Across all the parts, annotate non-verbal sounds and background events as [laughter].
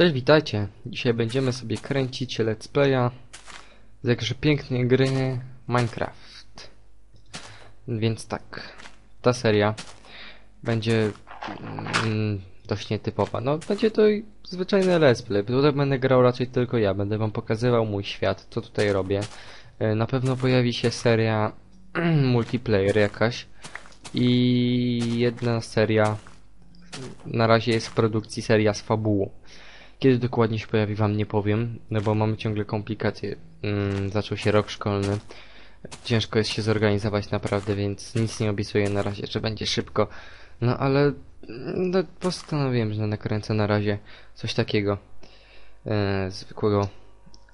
Cześć, witajcie. Dzisiaj będziemy sobie kręcić let's playa z jakże pięknej gry Minecraft. Więc tak, ta seria będzie mm, dość nietypowa. No, będzie to i zwyczajny let's play. Tutaj będę grał raczej tylko ja. Będę wam pokazywał mój świat, co tutaj robię. E, Na pewno pojawi się seria [clears throat] multiplayer jakaś i jedna seria na razie jest w produkcji seria z fabułą. Kiedy dokładnie się pojawi wam nie powiem, no bo mamy ciągle komplikacje. Mm, zaczął się rok szkolny. Ciężko jest się zorganizować naprawdę, więc nic nie obiecuję na razie, że będzie szybko. No ale mm, no, postanowiłem, że nakręcę na razie coś takiego. E, zwykłego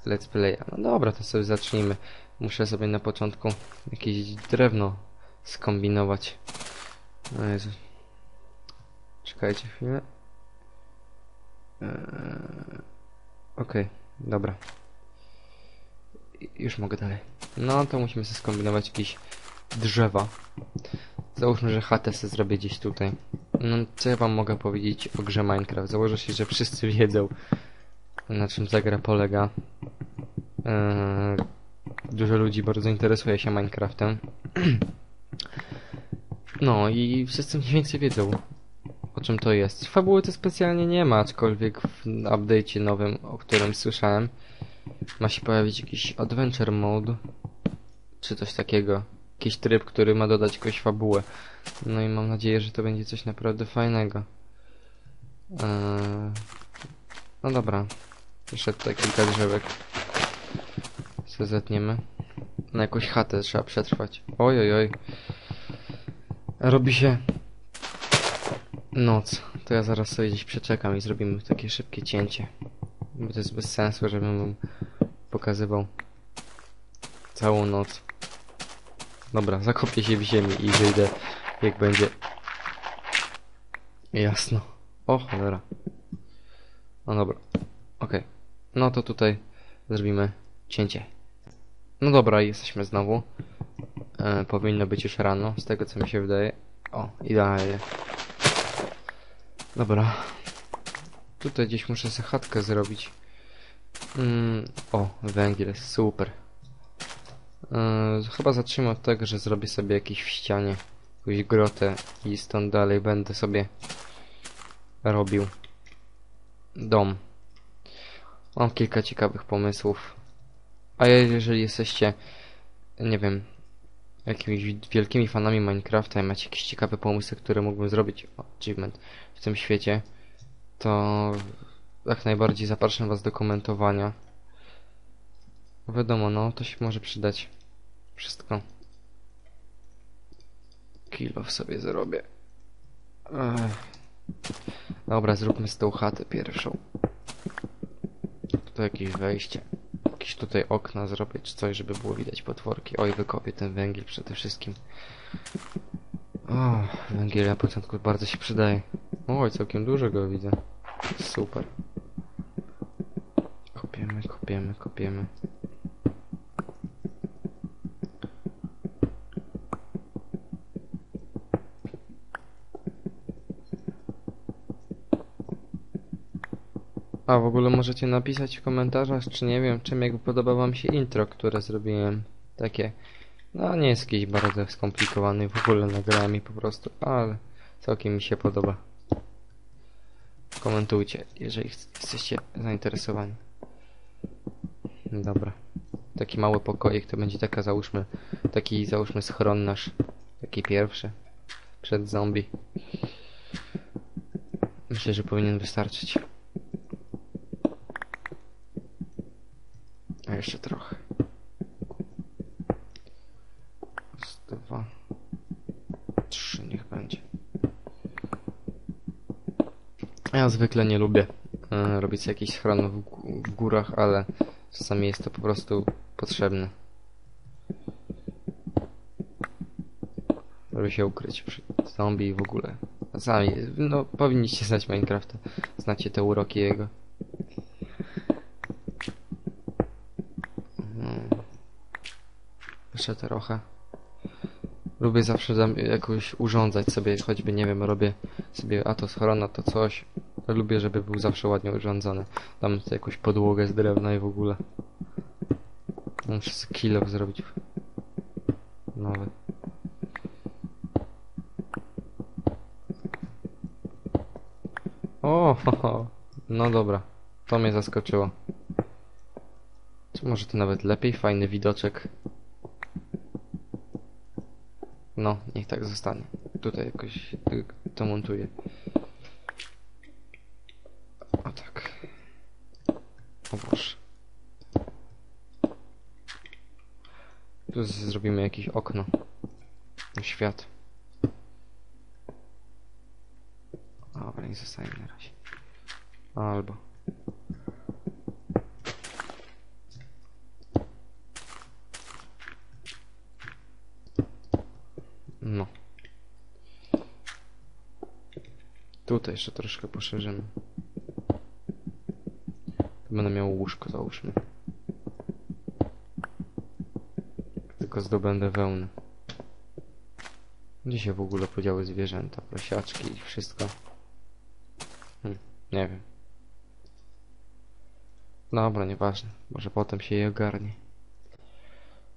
let's playa. No dobra, to sobie zacznijmy. Muszę sobie na początku jakieś drewno skombinować. O Jezu. Czekajcie chwilę. Eee, Okej, dobra. I- Już mogę dalej. No to musimy sobie skombinować jakieś drzewa. Załóżmy, że chatę sobie zrobię gdzieś tutaj. No co ja wam mogę powiedzieć o grze Minecraft? Założę się, że wszyscy [laughs] wiedzą na czym ta gra polega. Eee, dużo ludzi bardzo interesuje się Minecraftem. [clears throat] No i wszyscy mniej więcej wiedzą o czym to jest. Fabuły to specjalnie nie ma, aczkolwiek w update'cie nowym, o którym słyszałem, ma się pojawić jakiś adventure mode, czy coś takiego. Jakiś tryb, który ma dodać jakąś fabułę. No i mam nadzieję, że to będzie coś naprawdę fajnego. Eee... No dobra. Jeszcze tutaj kilka drzewek. Se zetniemy. Na jakąś chatę trzeba przetrwać. Oj, oj, oj. Robi się noc, to ja zaraz sobie gdzieś przeczekam i zrobimy takie szybkie cięcie. Bo to jest bez sensu, żebym wam pokazywał całą noc. Dobra, zakopię się w ziemi i wyjdę jak będzie jasno. O cholera. No dobra, okej. No to tutaj zrobimy cięcie. No dobra, jesteśmy znowu. E, powinno być już rano, z tego co mi się wydaje. O, idealnie. Dobra. Tutaj gdzieś muszę sobie chatkę zrobić. Mm, o, węgiel, super. Yy, chyba zacznijmy od tego, że zrobię sobie jakiś w ścianie, jakąś grotę i stąd dalej będę sobie robił dom. Mam kilka ciekawych pomysłów. A jeżeli jesteście, nie wiem, jakimiś wielkimi fanami Minecrafta i macie jakieś ciekawe pomysły, które mógłbym zrobić, achievement, w tym świecie, to jak najbardziej zapraszam was do komentowania. Wiadomo, no, to się może przydać. Wszystko. Kilo w sobie zrobię. Ech. Dobra, zróbmy z tą chatę pierwszą. Tu jakieś wejście. Jakieś tutaj okna zrobię, czy coś, żeby było widać potworki. Oj, wykopię ten węgiel przede wszystkim. O, węgiel na początku bardzo się przydaje. Oj, całkiem dużo go widzę. Super. Kopiemy, kopiemy, kopiemy. A w ogóle możecie napisać w komentarzach, czy nie wiem, czym jakby podoba wam się intro, które zrobiłem. Takie, no nie jest jakiś bardzo skomplikowany, w ogóle nagrałem mi po prostu, ale całkiem mi się podoba. Komentujcie, jeżeli jesteście zainteresowani. Dobra. Taki mały pokoik to będzie taka załóżmy, taki załóżmy schron nasz, taki pierwszy, przed zombie. Myślę, że powinien wystarczyć. A jeszcze trochę. Raz, dwa, trzy, niech będzie. Ja zwykle nie lubię e, robić jakiś schron w, w górach, ale czasami jest to po prostu potrzebne. Żeby się ukryć przed zombie i w ogóle. Sami, no powinniście znać Minecrafta. Znacie te uroki jego. Mhm. Jeszcze trochę. Lubię zawsze jakoś urządzać sobie, choćby nie wiem, robię sobie a to schrona, to coś. Lubię, żeby był zawsze ładnie urządzony. Dam tutaj jakąś podłogę z drewna i w ogóle. Muszę sobie kilo zrobić. Nowy. O, ho, ho. no dobra. To mnie zaskoczyło. Czy może to nawet lepiej? Fajny widoczek. No, niech tak zostanie. Tutaj jakoś y, to montuję. O tak. Tu zrobimy jakieś okno. Świat. Dobra, nie zostaje na razie. Albo. No. Tutaj jeszcze troszkę poszerzymy. Będę miał łóżko, załóżmy. Tylko zdobędę wełnę. Gdzie się w ogóle podziały zwierzęta, prosiaczki i wszystko? Hm, nie wiem. Dobra, nieważne. Może potem się je ogarnie.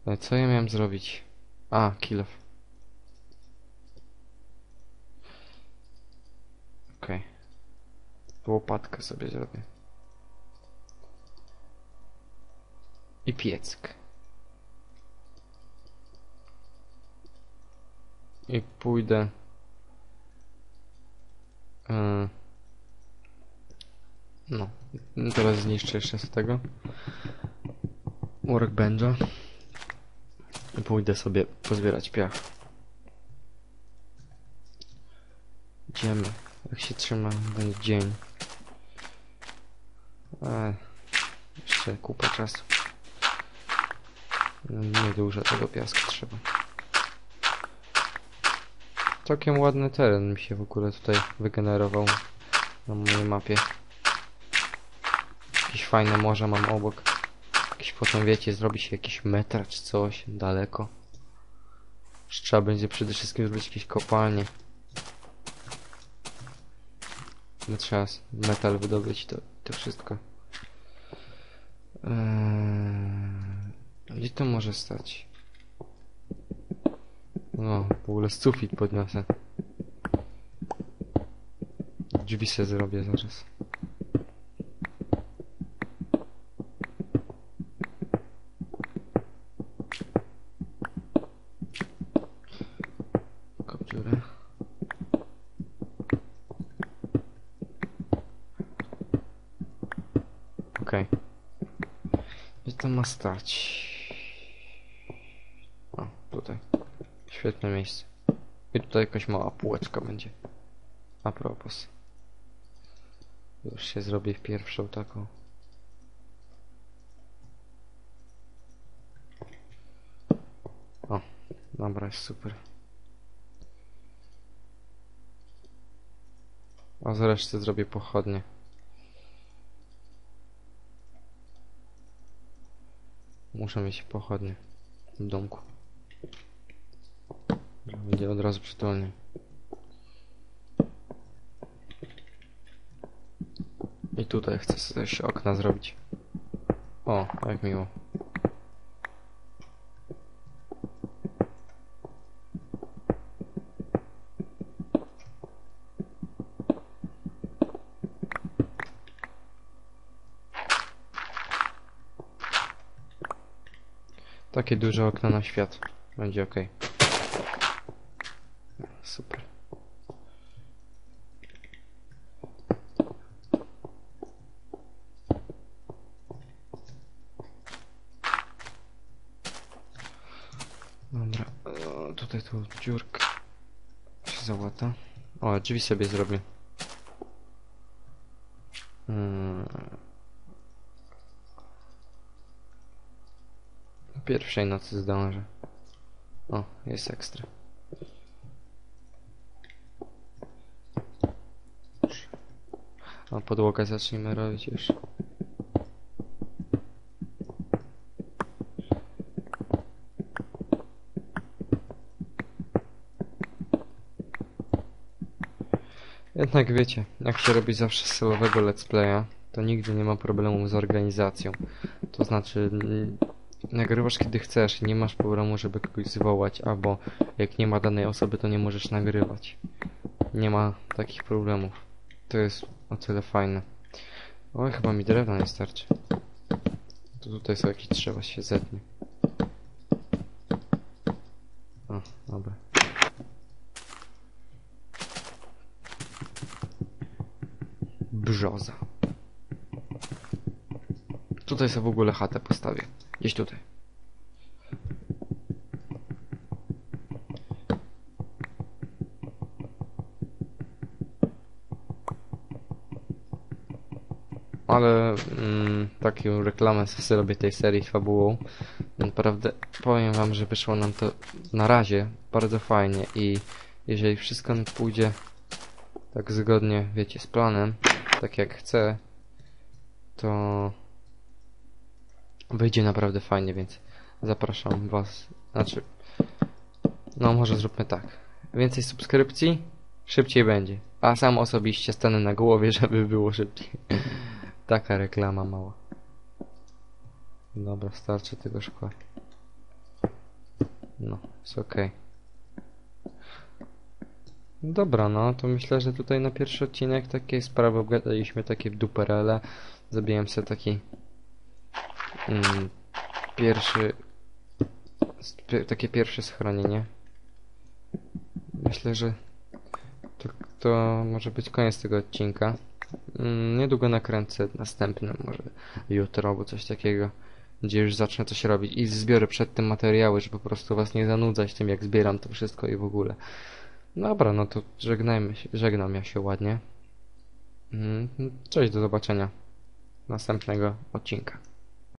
Ale co ja miałem zrobić? A, kill off. Okej. Łopatkę sobie zrobię. I piecyk. I pójdę... Yy, no. Teraz zniszczę jeszcze z tego. Workbencha. I pójdę sobie pozbierać piach. Idziemy. Jak się trzyma ten dzień. E, jeszcze kupę czasu. No, Niedużo tego piasku trzeba. Całkiem ładny teren mi się w ogóle tutaj wygenerował na mojej mapie. Jakieś fajne morze mam obok. Jakieś potem wiecie, zrobi się jakiś metr czy coś daleko. Trzeba będzie przede wszystkim zrobić jakieś kopalnie. No trzeba metal wydobyć to, to wszystko. Eee, gdzie to może stać? No, w ogóle sufit podniosę. Drzwi se zrobię zaraz. Okej. Gdzie to ma stać? O, tutaj. Świetne miejsce. I tutaj jakaś mała półeczka będzie. A propos. Już się zrobię w pierwszą taką. O, dobra, jest super. A zresztą zrobię pochodnie. Muszę mieć pochodnie w domku. Będzie od razu przytulniej. I tutaj chcę sobie też okna zrobić. O, jak miło. Takie duże okna na świat. Będzie ok. Dobra, e, tutaj tu dziurka się załata. O, drzwi sobie zrobię. Hmm. Pierwszej nocy zdążę. O, jest ekstra. A podłogę zacznijmy robić już. Jednak wiecie, jak się robi zawsze solowego let's playa, to nigdy nie ma problemu z organizacją. To znaczy, nagrywasz kiedy chcesz i nie masz problemu, żeby kogoś zwołać, albo jak nie ma danej osoby, to nie możesz nagrywać. Nie ma takich problemów. To jest o tyle fajne. Oj, chyba mi drewna nie starczy. To tutaj są jakieś drzewa, się zetnie. O, dobra. Brzoza. Tutaj sobie w ogóle chatę postawię. Gdzieś tutaj. Ale mm, taką reklamę sobie tej serii fabułą. Naprawdę powiem wam, że wyszło nam to na razie bardzo fajnie i jeżeli wszystko pójdzie tak zgodnie, wiecie, z planem, tak jak chcę, to wyjdzie naprawdę fajnie, więc zapraszam was. Znaczy, no może zróbmy tak. Więcej subskrypcji, szybciej będzie. A sam osobiście stanę na głowie, [laughs] żeby było szybciej. Taka reklama mała. Dobra, starczy tego szkła. No, jest okej. Dobra, no to myślę, że tutaj na pierwszy odcinek takie sprawy obgadaliśmy, takie duperele. Zabiłem sobie taki mm, pierwszy takie pierwsze schronienie. Myślę, że to, to może być koniec tego odcinka. Mm, niedługo nakręcę następny, może jutro albo coś takiego, gdzie już zacznę coś robić i zbiorę przed tym materiały, żeby po prostu was nie zanudzać tym, jak zbieram to wszystko i w ogóle. Dobra, no to żegnajmy się, żegnam ja się ładnie. Mm, Cześć, do zobaczenia następnego odcinka.